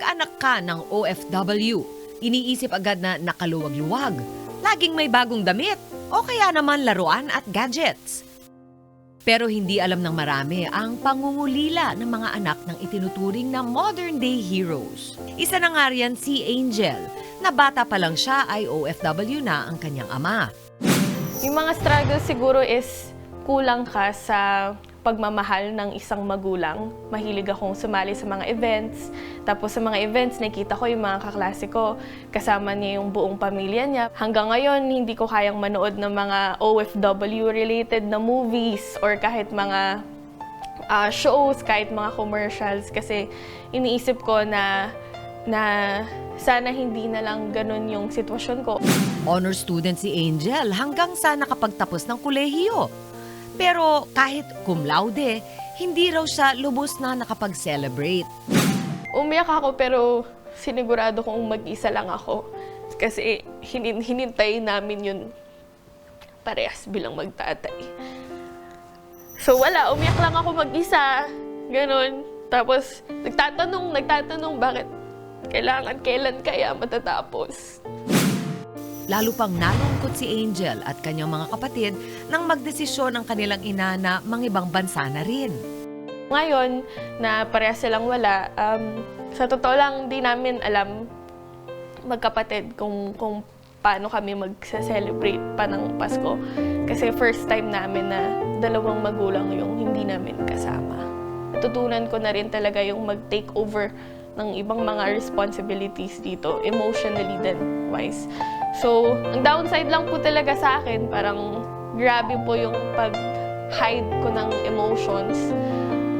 Anak ka ng OFW, iniisip agad na nakaluwag-luwag, laging may bagong damit, o kaya naman laruan at gadgets. Pero hindi alam ng marami ang pangungulila ng mga anak ng itinuturing na modern-day heroes. Isa na nga riyan si Angel, na bata pa lang siya ay OFW na ang kanyang ama. Yung mga struggles siguro is kulang ka sa pagmamahal ng isang magulang. Mahilig akong sumali sa mga events. Tapos sa mga events, nakita ko yung mga kaklase ko. Kasama niya yung buong pamilya niya. Hanggang ngayon, hindi ko kayang manood ng mga OFW-related na movies or kahit mga ah, shows, kahit mga commercials. Kasi iniisip ko na na sana hindi na lang ganun yung sitwasyon ko. Honor student si Angel hanggang sa nakapagtapos ng kolehiyo. Pero kahit cum laude, hindi raw siya lubos na nakapag-celebrate. Umiyak ako pero sinigurado kong mag-isa lang ako. Kasi hinin hinintay namin yun parehas bilang magtatay. So wala, umiyak lang ako mag-isa. Ganon. Tapos nagtatanong, nagtatanong bakit kailangan, kailan kaya matatapos. Lalo pang nalungkot si Angel at kanyang mga kapatid nang magdesisyon ang kanilang ina na mangibang bansa na rin. Ngayon, na parehas silang wala, um, sa totoo lang, di namin alam magkapatid kung, kung paano kami magsa-celebrate pa ng Pasko. Kasi first time namin na dalawang magulang yung hindi namin kasama. Natutunan ko na rin talaga yung mag-take over ng ibang mga responsibilities dito, emotionally din wise. So, ang downside lang po talaga sa akin, parang grabe po yung pag-hide ko ng emotions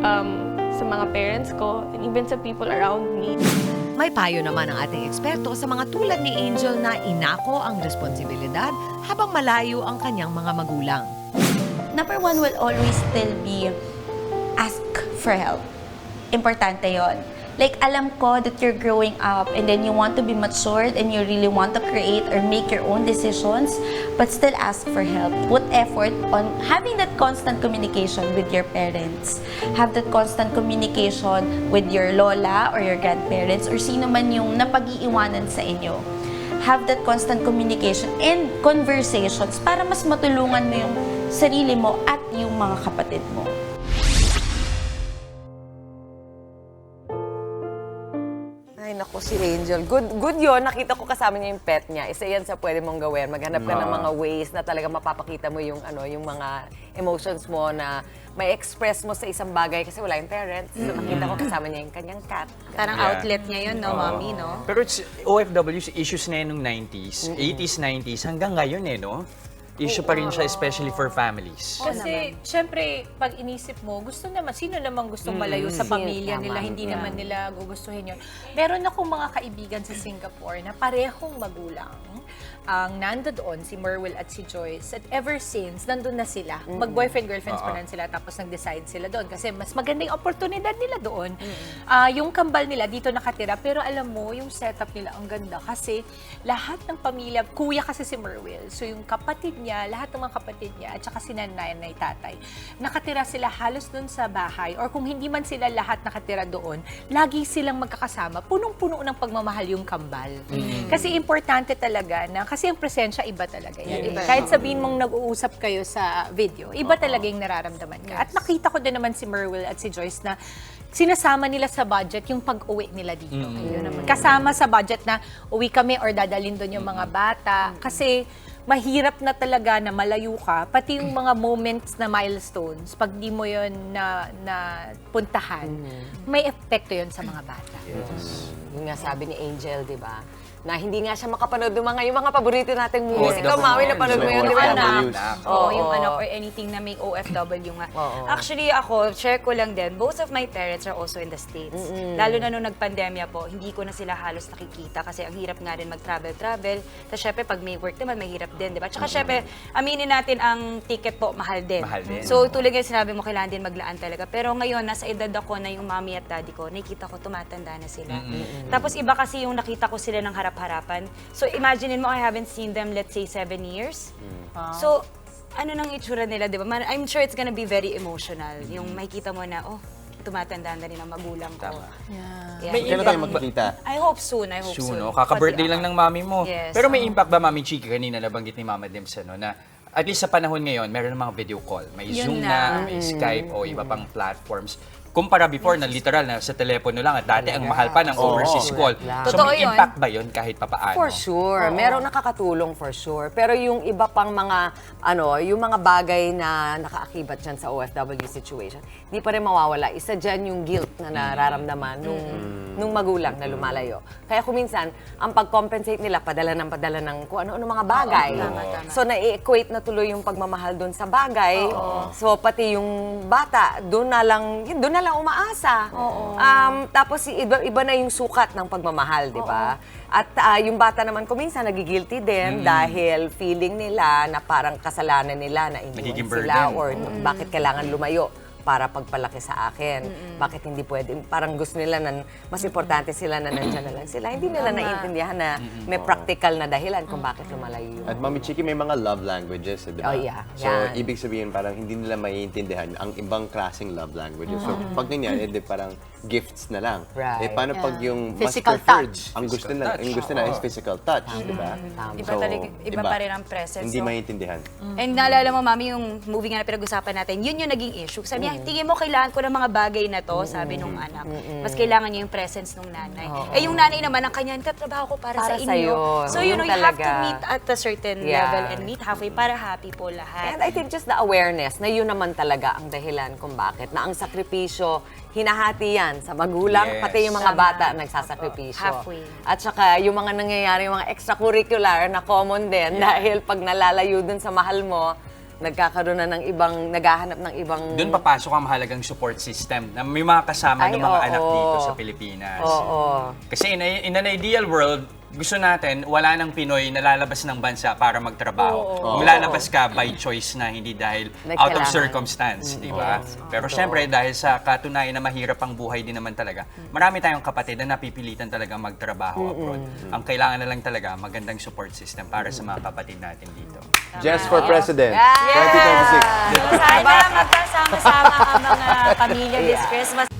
um, sa mga parents ko and even sa people around me. May payo naman ang ating eksperto sa mga tulad ni Angel na inako ang responsibilidad habang malayo ang kanyang mga magulang. number one will always still be ask for help. Importante yon. Like, alam ko that you're growing up and then you want to be matured and you really want to create or make your own decisions, but still ask for help. Put effort on having that constant communication with your parents. Have that constant communication with your lola or your grandparents or sino man yung napag-iiwanan sa inyo have that constant communication and conversations para mas matulungan mo yung sarili mo at yung mga kapatid mo. Naku, si Angel. Good, good yun. Nakita ko kasama niya yung pet niya. Isa yan sa pwede mong gawin. Maghanap ka ng mga ways na talaga mapapakita mo yung, ano, yung mga emotions mo na may express mo sa isang bagay kasi wala yung parents. So, nakita ko kasama niya yung kanyang cat. Parang Yeah. outlet niya yun, no, mommy, no? Pero it's OFW issues na yun nung 90s, 80s, 90s, hanggang ngayon eh, no? Issue pa rin siya, especially for families. Kasi, syempre, pag inisip mo, gusto naman, sino naman gustong malayo sa pamilya Tama. nila, hindi Yeah. naman nila gugustuhin yun. Meron akong mga kaibigan sa Singapore na parehong magulang ang nando doon, si Merwil at si Joyce. At ever since, nandun na sila. Mag-boyfriend-girlfriends pa Oo. lang sila, tapos nag-decide sila doon. Kasi mas maganda yung oportunidad nila doon. Ah, yung kambal nila, dito nakatira. Pero alam mo, yung setup nila, ang ganda. Kasi lahat ng pamilya, kuya kasi si Merwil. So yung kapatid niya, lahat ng mga kapatid niya, at saka si nanay, tatay, nakatira sila halos doon sa bahay. Or kung hindi man sila lahat nakatira doon, lagi silang magkakasama. Punong-puno ng pagmamahal yung kambal. Kasi importante talaga na, kasi ang presensya iba talaga yan. Iba. Kahit sabihin mong nag-uusap kayo sa video, iba talaga yung nararamdaman ka. At nakita ko din naman si Merwil at si Joyce na sinasama nila sa budget yung pag-uwi nila dito. Yun naman. Kasama sa budget na uwi kami or dadalhin doon yung mga bata. Kasi mahirap na talaga na malayo ka, pati yung mga moments na milestones, pag di mo yun na, na puntahan, may epekto yun sa mga bata. Yung nga sabi ni Angel, di ba? Na hindi nga siya makapanood ng mga, yung mga paborito nating movies. OFW. Ikaw, Maui, napanood mo yun, di ba? OFW. Oo, yung anak or anything na may OFW nga. Oo. Actually, ako, share ko lang din, both of my parents are also in the States. Lalo na nung nagpandemya po, hindi ko na sila halos nakikita kasi ang hirap nga rin mag-travel-travel. Tapos syempre, pag may work naman, mahirap din, di ba? Tsaka syempre, aminin natin ang ticket po, mahal din. Mahal din. So, tulad nga sinabi mo, kailangan din maglaan talaga. Pero ngayon, nasa edad ako na yung mommy at daddy ko, nakikita ko tumatanda na sila. Tapos iba kasi yung nakita ko sila ng harap-harapan. So, imaginein mo, I haven't seen them, let's say, seven years. So, ano nang itsura nila, di ba? Man- I'm sure it's gonna be very emotional. Yung makikita mo na, oh, tumatanda na rin ang magulang ko. Tama. Yeah. May Kailan tayo magkikita? I hope soon, I hope soon. Soon, no? Kaka-birthday lang ng mami mo. Yes. Pero may impact ba, Mami Chiki, kanina nabanggit ni Mama Dims, ano, na at least sa panahon ngayon, meron ng mga video call. May Yun Zoom na. na, may Skype o iba pang platforms. Kumpara before na literal na sa telepono lang at dati ang mahal pa ng overseas call. So Totoo may yun. impact ba yun kahit papaano? For sure. Merong nakakatulong for sure. Pero yung iba pang mga, ano, yung mga bagay na nakaakibat dyan sa OFW situation, hindi pa rin mawawala. Isa dyan yung guilt na nararamdaman nung, nung magulang na lumalayo. Kaya kuminsan, ang pag-compensate nila, padala ng padala ng kung ano-ano mga bagay. So, na-equate na tuloy yung pagmamahal doon sa bagay. So, pati yung bata, doon na lang, yun, doon na lang umaasa. Um, tapos, iba, iba na yung sukat ng pagmamahal, di ba? At ah, yung bata naman kuminsan nagigilty din dahil feeling nila na parang kasalanan nila na Nagiging iniwan sila burden. or bakit kailangan lumayo para pagpalaki sa akin. Bakit hindi pwede? Parang gusto nila na mas importante sila na nandyan na lang sila. Hindi nila naiintindihan na may practical na dahilan kung bakit lumalayo yung At Mami Chiki, may mga love languages, eh, di ba? Oh, yeah. So, Yan. ibig sabihin, parang hindi nila maiintindihan ang ibang klaseng love languages. So, pag ganyan, edi parang gifts na lang. Right. Eh, paano pag yung Physical mas preferred, touch. ang gusto Physical na, ang gusto na is physical touch, di ba? Iba talaga, iba pa rin ang presence. Hindi no? maiintindihan. And naalala mo, mami, yung movie nga na pinag-usapan natin, yun yung naging issue. Sabi niya, tingin mo, kailangan ko ng mga bagay na to, sabi nung anak. Mas kailangan niya yung presence nung nanay. Eh, yung nanay naman, ang kanya, tatrabaho ko para, Para sa sa'yo. inyo. So, you know, you have to talaga. meet at a certain Yeah. level and meet halfway para happy po lahat. And I think just the awareness na yun naman talaga ang dahilan kung bakit na ang sakripisyo hinahati yan sa magulang, Yes. pati yung mga Tama. bata nagsasakripisyo. Halfway. At saka yung mga nangyayari, yung mga extracurricular na common din dahil pag nalalayo dun sa mahal mo, nagkakaroon na ng ibang, naghahanap ng ibang... Doon papasok ang mahalagang support system na may mga kasama Ay, ng mga oo. anak dito sa Pilipinas. Oo. Kasi in, a- in an ideal world, gusto natin, wala nang Pinoy na lalabas ng bansa para magtrabaho. Kung lalabas ka by choice na, hindi dahil out of kailangan. circumstance, di ba? Pero syempre, dahil sa katunayan na mahirap ang buhay din naman talaga, marami tayong kapatid na napipilitan talaga magtrabaho abroad. Ang kailangan na lang talaga, magandang support system para sa mga kapatid natin dito. Just for President, 2026. So, sana magkasama-sama ang mga pamilya this Christmas.